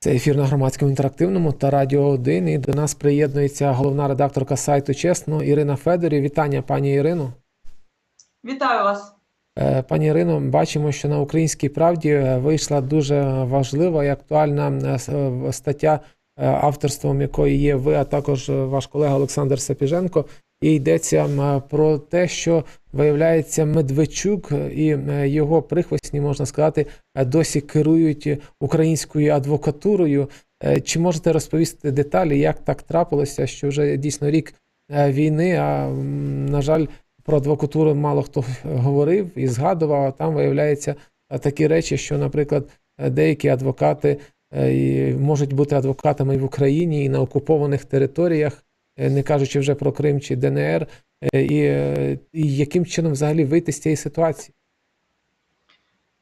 Це ефір на громадському інтерактивному та Радіо 1. І до нас приєднується головна редакторка сайту Чесно Ірина Федорів. Вітання, пані Ірино. Вітаю вас. Е, Пані Ірино, бачимо, що на українській правді вийшла дуже важлива і актуальна е, е, стаття, авторством якої є ви, а також ваш колега Олександр Сапіженко. І йдеться про те, що виявляється, Медведчук і його прихвостні, можна сказати, досі керують українською адвокатурою. Е, Чи можете розповісти деталі, як так трапилося, що вже дійсно рік е, війни, а на жаль, про адвокатуру мало хто говорив і згадував, а там виявляється е, такі речі, що, наприклад, деякі адвокати можуть бути адвокатами в Україні, і на окупованих територіях, не кажучи вже про Крим чи ДНР, е, і, е, і яким чином взагалі вийти з цієї ситуації?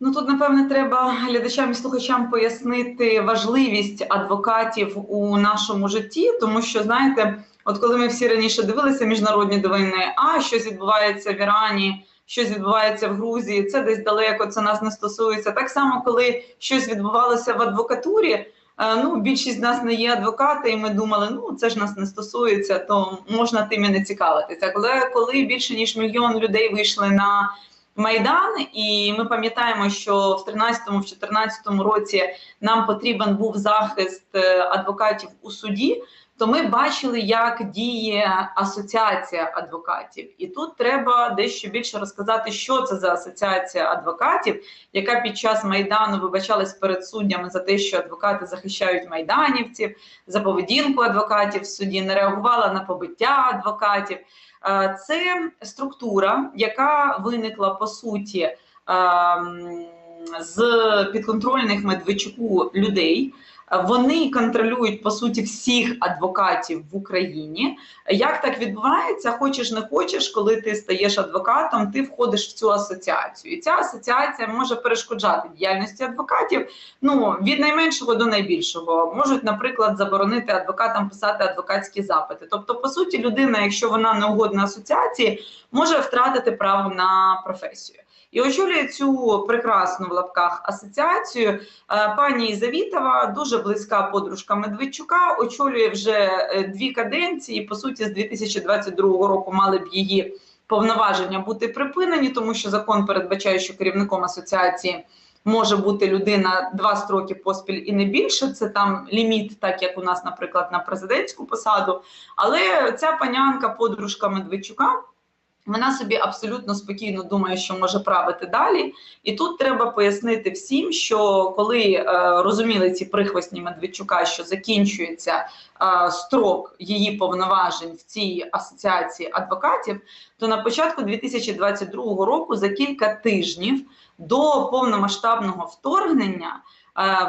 Ну тут напевне треба глядачам і слухачам пояснити важливість адвокатів у нашому житті, тому що знаєте, от коли ми всі раніше дивилися міжнародні новини, а щось відбувається в Ірані, щось відбувається в Грузії, це десь далеко, це нас не стосується. Так само, коли щось відбувалося в адвокатурі. Ну, більшість з нас не є адвокати, і ми думали, ну це ж нас не стосується, то можна тим і не цікавитися. Але коли більше ніж мільйон людей вийшли на Майдан, і ми пам'ятаємо, що в 13-14 році нам потрібен був захист е, адвокатів у суді. То ми бачили, як діє асоціація адвокатів, і тут треба дещо більше розказати, що це за асоціація адвокатів, яка під час майдану вибачалась перед суддями за те, що адвокати захищають майданівців, за поведінку адвокатів в суді, не реагувала на побиття адвокатів. Е, Це структура, яка виникла по суті ем, з підконтрольних Медведчуку людей. Вони контролюють по суті всіх адвокатів в Україні. Як так відбувається? Хочеш не хочеш, коли ти стаєш адвокатом, ти входиш в цю асоціацію, і ця асоціація може перешкоджати діяльності адвокатів. Ну від найменшого до найбільшого можуть, наприклад, заборонити адвокатам писати адвокатські запити. Тобто, по суті, людина, якщо вона не угодна асоціації, може втратити право на професію. І очолює цю прекрасну в лапках асоціацію е, пані Завітова, дуже близька подружка Медведчука, очолює вже е, дві каденції. По суті, з 2022 року мали б її повноваження бути припинені, тому що закон передбачає, що керівником асоціації може бути людина два строки поспіль і не більше. Це там ліміт, так як у нас, наприклад, на президентську посаду. Але ця панянка, подружка Медведчука. Вона собі абсолютно спокійно думає, що може правити далі. І тут треба пояснити всім, що коли е, розуміли ці прихвостні Медведчука, що закінчується е, строк її повноважень в цій асоціації адвокатів, то на початку 2022 року, за кілька тижнів до повномасштабного вторгнення,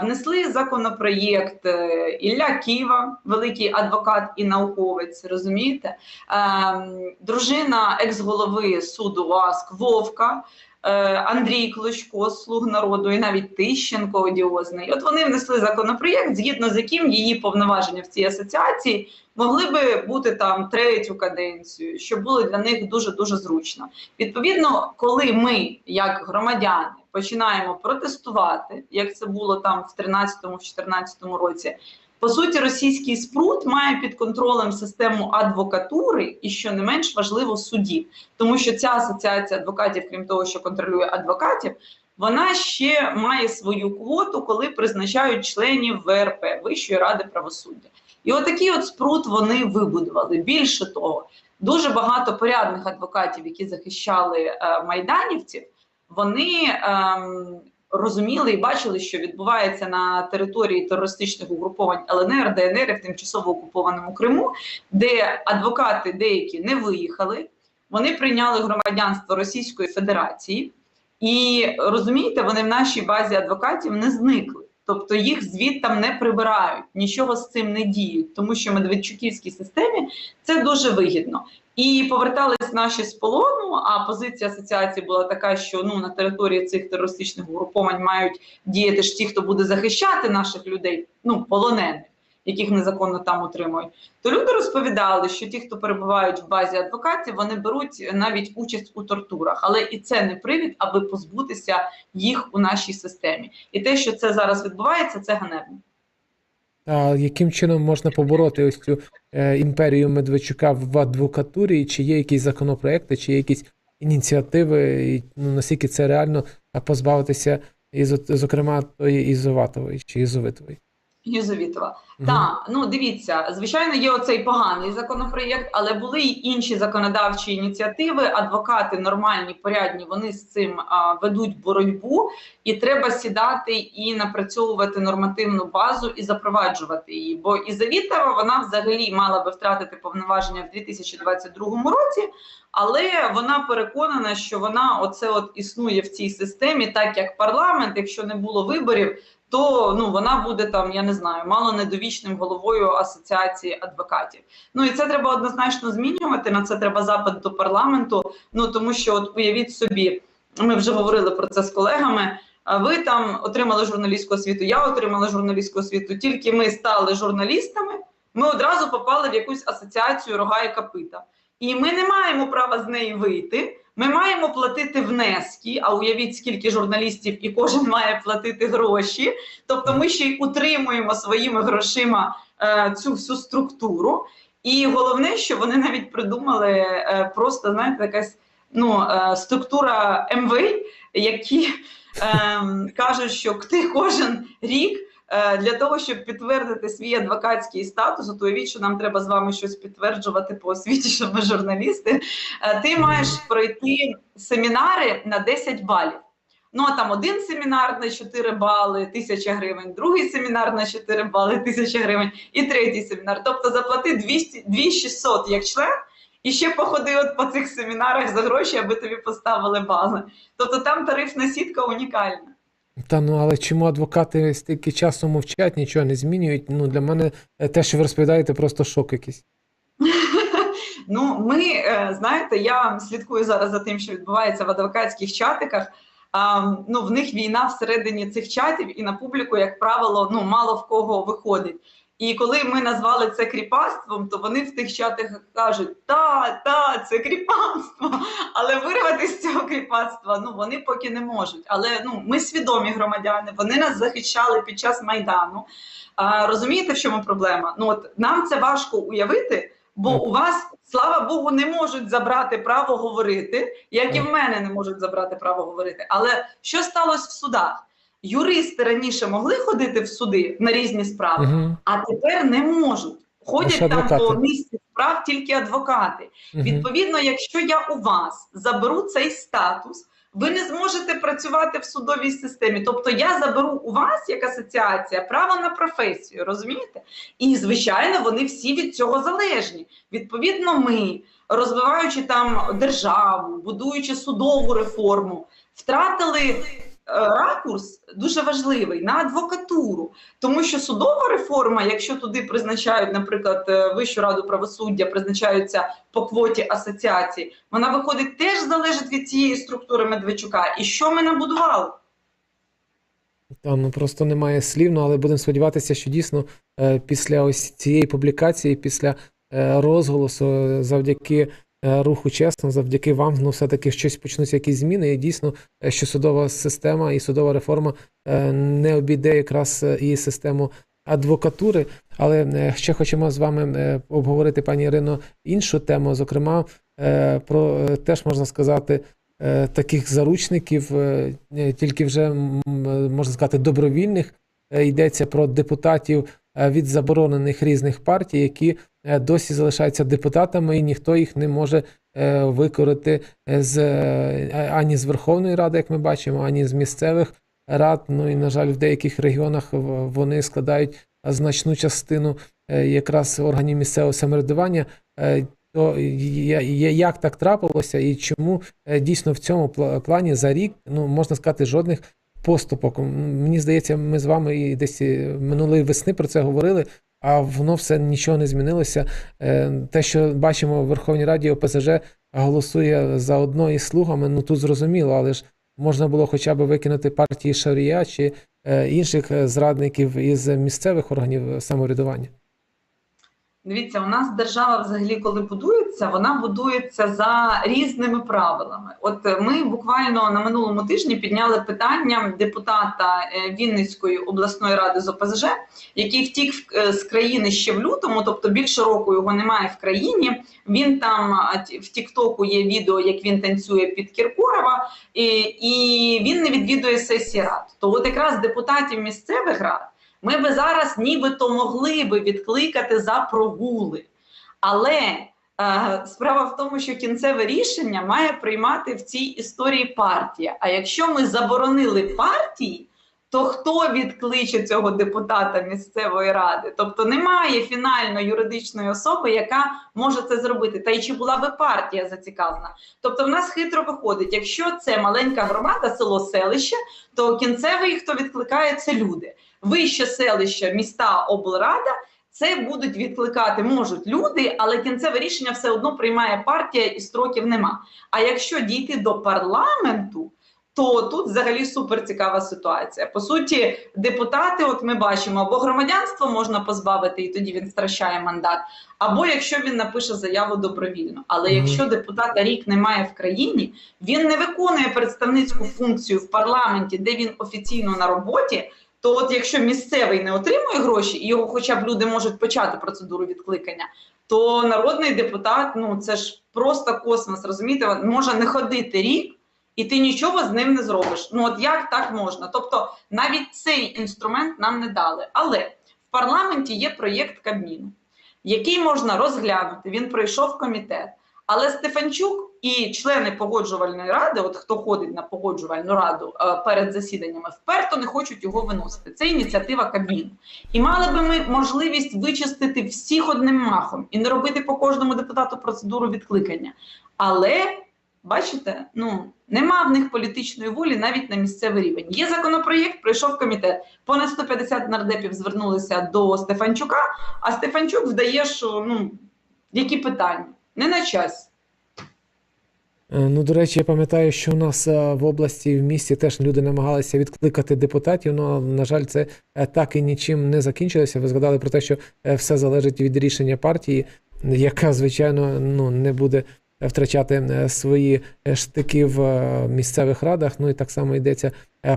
внесли законопроєкт е, Ілля Ківа, великий адвокат і науковець, розумієте? Ем, дружина екс-голови суду ОАСК Вовка, е, Андрій Клочко, слуг народу, і навіть Тищенко одіозний. От вони внесли законопроєкт, згідно з яким її повноваження в цій асоціації могли би бути там третю каденцію, що було для них дуже дуже зручно. Відповідно, коли ми, як громадяни, починаємо протестувати, як це було там в 13-14 році. По суті, російський спрут має під контролем систему адвокатури і, що не менш важливо, судів, тому що ця асоціація адвокатів, крім того, що контролює адвокатів, вона ще має свою квоту, коли призначають членів ВРП Вищої ради правосуддя. І отакий от спрут вони вибудували. Більше того, дуже багато порядних адвокатів, які захищали е, майданівців, вони. ем, розуміли і бачили, що відбувається на території терористичних угруповань ЛНР, ДНР в тимчасово окупованому Криму, де адвокати деякі не виїхали, вони прийняли громадянство Російської Федерації, і розумієте, вони в нашій базі адвокатів не зникли. Тобто їх звідтам не прибирають, нічого з цим не діють, тому що Медведчуківській системі це дуже вигідно. І повертались наші з полону. А позиція асоціації була така, що ну на території цих терористичних угруповань мають діяти ж ті, хто буде захищати наших людей, ну полонених, яких незаконно там утримують. То люди розповідали, що ті, хто перебувають в базі адвокатів, вони беруть навіть участь у тортурах, але і це не привід, аби позбутися їх у нашій системі. І те, що це зараз відбувається, це ганебно. А яким чином можна побороти ось цю е, імперію Медведчука в адвокатурі? Чи є якісь законопроекти, чи є якісь ініціативи, і ну, наскільки це реально позбавитися, і, зокрема, тої Ізоватової чи Ізовитової? Юзовітова. Мгм. Так, ну дивіться, звичайно, є оцей поганий законопроєкт, але були й інші законодавчі ініціативи. Адвокати нормальні, порядні, вони з цим а, ведуть боротьбу, і треба сідати і напрацьовувати нормативну базу і запроваджувати її. Бо Ізавітова вона взагалі мала би втратити повноваження в 2022 році, але вона переконана, що вона оце от існує в цій системі, так як парламент, якщо не було виборів то ну вона буде там, я не знаю, мало недовічним головою асоціації адвокатів. Ну і це треба однозначно змінювати. На це треба запит до парламенту. Ну тому що, от уявіть собі, ми вже говорили про це з колегами. А ви там отримали журналістську освіту, я отримала журналістську освіту. Тільки ми стали журналістами, ми одразу попали в якусь асоціацію рога і копита. І ми не маємо права з неї вийти. Ми маємо платити внески. А уявіть, скільки журналістів, і кожен має платити гроші. Тобто, ми ще й утримуємо своїми грошима е, цю всю структуру. І головне, що вони навіть придумали е, просто знаєте, якась ну, е, структура МВ, які е, кажуть, що ти кожен рік. Е, Для того щоб підтвердити свій адвокатський статус, от уявіть, що нам треба з вами щось підтверджувати по освіті, що ми журналісти. е, Ти маєш пройти семінари на 10 балів. Ну а там один семінар на 4 бали, тисяча гривень, другий семінар на 4 бали, тисяча гривень, і третій семінар. Тобто заплати 200, 2600 як член, і ще походи от по цих семінарах за гроші, аби тобі поставили бали. Тобто там тарифна сітка унікальна. Та ну але чому адвокати стільки часу мовчать, нічого не змінюють? Ну для мене е, те, що ви розповідаєте, просто шок якийсь. Ну, ми е, знаєте, я слідкую зараз за тим, що відбувається в адвокатських чатиках. Ну, в них війна всередині цих чатів, і на публіку, як правило, ну мало в кого виходить. І коли ми назвали це кріпацтвом, то вони в тих чатах кажуть: та, та, це кріпацтво. Але вирвати з цього кріпацтва ну вони поки не можуть. Але ну ми свідомі громадяни, вони нас захищали під час майдану. А, розумієте, в чому проблема? Ну от нам це важко уявити. Бо у вас, слава Богу, не можуть забрати право говорити, як і в мене не можуть забрати право говорити. Але що сталося в судах? Юристи раніше могли ходити в суди на різні справи, Угу. а тепер не можуть. Ходять Лише там адвокати. по місці справ тільки адвокати. Угу. Відповідно, якщо я у вас заберу цей статус, ви не зможете працювати в судовій системі. Тобто я заберу у вас як асоціація право на професію, розумієте? І звичайно, вони всі від цього залежні. Відповідно, ми, розвиваючи там державу, будуючи судову реформу, втратили ракурс дуже важливий на адвокатуру. Тому що судова реформа, якщо туди призначають, наприклад, е, Вищу раду правосуддя, призначаються по квоті асоціації, вона виходить теж залежить від цієї структури Медведчука. І що ми набудували? Там ну просто немає слів, ну але будемо сподіватися, що дійсно е, після ось цієї публікації, після е, розголосу, е, завдяки е, руху чесно, завдяки вам, ну все-таки щось почнуться якісь зміни. І дійсно, е, що судова система і судова реформа е, не обійде якраз е, і систему адвокатури. Але е, ще хочемо з вами е, обговорити, пані Ірино, іншу тему, зокрема, е, про е, теж можна сказати. е, Таких заручників, е, е, тільки вже можна сказати, добровільних Е, йдеться про депутатів е, від заборонених різних партій, які е, досі залишаються депутатами, і ніхто їх не може е, викорити з е, ані з Верховної Ради, як ми бачимо, ані з місцевих рад. Ну і на жаль, в деяких регіонах вони складають значну частину е, якраз органів місцевого самоврядування. Е, То як так трапилося, і чому е, дійсно в цьому плані за рік, ну можна сказати, жодних поступок. Мені здається, ми з вами і десь е, минулої весни про це говорили, а воно все нічого не змінилося. Е, Те, що бачимо в Верховній Раді, ОПЗЖ голосує за одно із слугами, ну тут зрозуміло, але ж можна було хоча б викинути партії Шарія чи е, інших е, зрадників із місцевих органів самоврядування. Дивіться, у нас держава взагалі, коли будується, вона будується за різними правилами. От ми буквально на минулому тижні підняли питання депутата е, Вінницької обласної ради з ОПЗЖ, який втік е, з країни ще в лютому, тобто більше року його немає в країні. Він там в Тіктоку є відео, як він танцює під Кіркорова, і, і він не відвідує сесії рад. То от якраз депутатів місцевих рад ми би зараз нібито могли би відкликати за прогули. Але е, справа в тому, що кінцеве рішення має приймати в цій історії партія. А якщо ми заборонили партії, то хто відкличе цього депутата місцевої ради? Тобто немає фінально юридичної особи, яка може це зробити. Та й чи була би партія зацікавлена? Тобто, в нас хитро виходить, якщо це маленька громада, село селище, то кінцевий, хто відкликає, це люди. Вище селище, міста, облрада. Це будуть відкликати можуть люди, але кінцеве рішення все одно приймає партія і строків нема. А якщо дійти до парламенту, то тут взагалі супер цікава ситуація. По суті, депутати, от ми бачимо, або громадянство можна позбавити, і тоді він втрачає мандат, або якщо він напише заяву добровільно. Але якщо депутата рік немає в країні, він не виконує представницьку функцію в парламенті, де він офіційно на роботі. То, от якщо місцевий не отримує гроші, і його хоча б люди можуть почати процедуру відкликання, то народний депутат, ну це ж просто космос, розумієте, може не ходити рік, і ти нічого з ним не зробиш. Ну от як так можна? Тобто навіть цей інструмент нам не дали. Але в парламенті є проєкт Кабміну, який можна розглянути. Він пройшов комітет. Але Стефанчук і члени погоджувальної ради, от хто ходить на погоджувальну раду е, перед засіданнями, вперто не хочуть його виносити. Це ініціатива Кабміну. І мали би ми можливість вичистити всіх одним махом і не робити по кожному депутату процедуру відкликання. Але бачите, ну нема в них політичної волі навіть на місцевий рівень. Є законопроєкт, пройшов комітет. Понад 150 нардепів звернулися до Стефанчука, а Стефанчук вдає, що ну які питання не на час. Е, Ну, до речі, я пам'ятаю, що у нас е, в області, в місті теж люди намагалися відкликати депутатів. але, на жаль, це е, так і нічим не закінчилося. Ви згадали про те, що все залежить від рішення партії, яка, звичайно, ну, не буде втрачати свої штики в місцевих радах. Ну і так само йдеться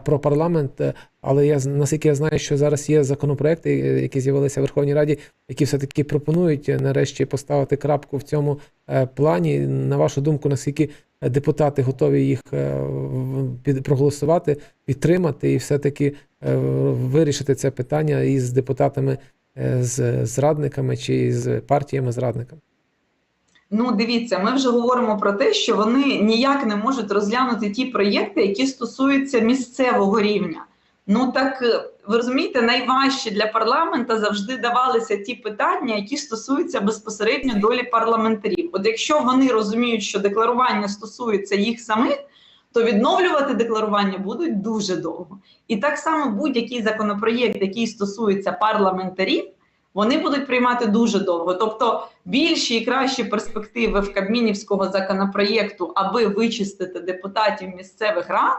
про парламент. Е, Але я наскільки я знаю, що зараз є законопроекти, е, які з'явилися в Верховній Раді, які все-таки пропонують е, нарешті поставити крапку в цьому е, плані. На вашу думку, наскільки депутати готові їх е, проголосувати, підтримати і все-таки е, вирішити це питання із депутатами е, з зрадниками чи з партіями зрадниками? Ну, дивіться, ми вже говоримо про те, що вони ніяк не можуть розглянути ті проєкти, які стосуються місцевого рівня. Ну так е, ви розумієте, найважче для парламента завжди давалися ті питання, які стосуються безпосередньо долі парламентарів. От якщо вони розуміють, що декларування стосується їх самих, то відновлювати декларування будуть дуже довго. І так само будь-який законопроєкт, який стосується парламентарів, вони будуть приймати дуже довго. Тобто більші і кращі перспективи в кабмінівського законопроєкту, аби вичистити депутатів місцевих рад.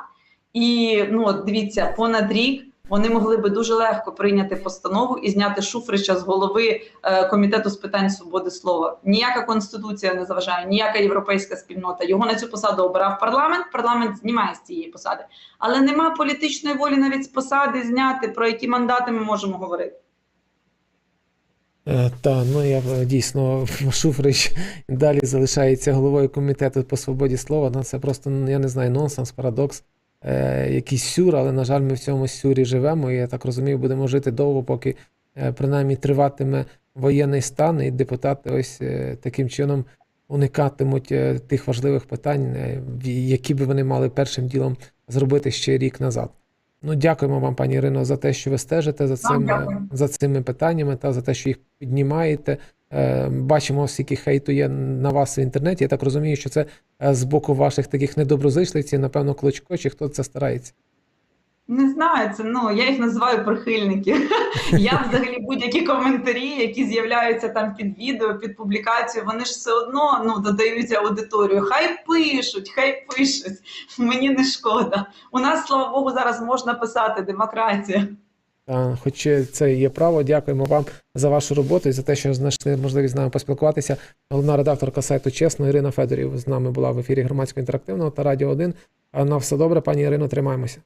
І ну от дивіться, понад рік вони могли би дуже легко прийняти постанову і зняти Шуфрича з голови е, комітету з питань свободи слова. Ніяка конституція не заважає, ніяка європейська спільнота. Його на цю посаду обирав парламент. Парламент знімає з цієї посади, але нема політичної волі навіть з посади зняти про які мандати ми можемо говорити. Е, Та, ну я е, дійсно Шуфрич далі залишається головою комітету по свободі слова. Ну, це просто, ну, я не знаю, нонсенс, парадокс, е, якийсь сюр, але, на жаль, ми в цьому сюрі живемо. І я так розумію, будемо жити довго, поки е, принаймні триватиме воєнний стан, і депутати ось е, таким чином уникатимуть е, тих важливих питань, е, які би вони мали першим ділом зробити ще рік назад. Ну, дякуємо вам, пані Ірино, за те, що ви стежите за цим, за цими питаннями та за те, що їх піднімаєте. Е, Бачимо, скільки хейту є на вас в інтернеті. Я так розумію, що це е, з боку ваших таких недоброзичливців, напевно, кличко, чи хто це старається. Не знаю, це ну я їх називаю прихильники. Я взагалі будь-які коментарі, які з'являються там під відео, під публікацію, вони ж все одно ну додають аудиторію. Хай пишуть, хай пишуть. Мені не шкода. У нас, слава Богу, зараз можна писати демократія. Хоч це є право. Дякуємо вам за вашу роботу і за те, що знайшли можливість з нами поспілкуватися. Головна редакторка сайту Чесно Ірина Федорів з нами була в ефірі громадського інтерактивного та Радіо 1. А на все добре, пані Ірино, тримаємося.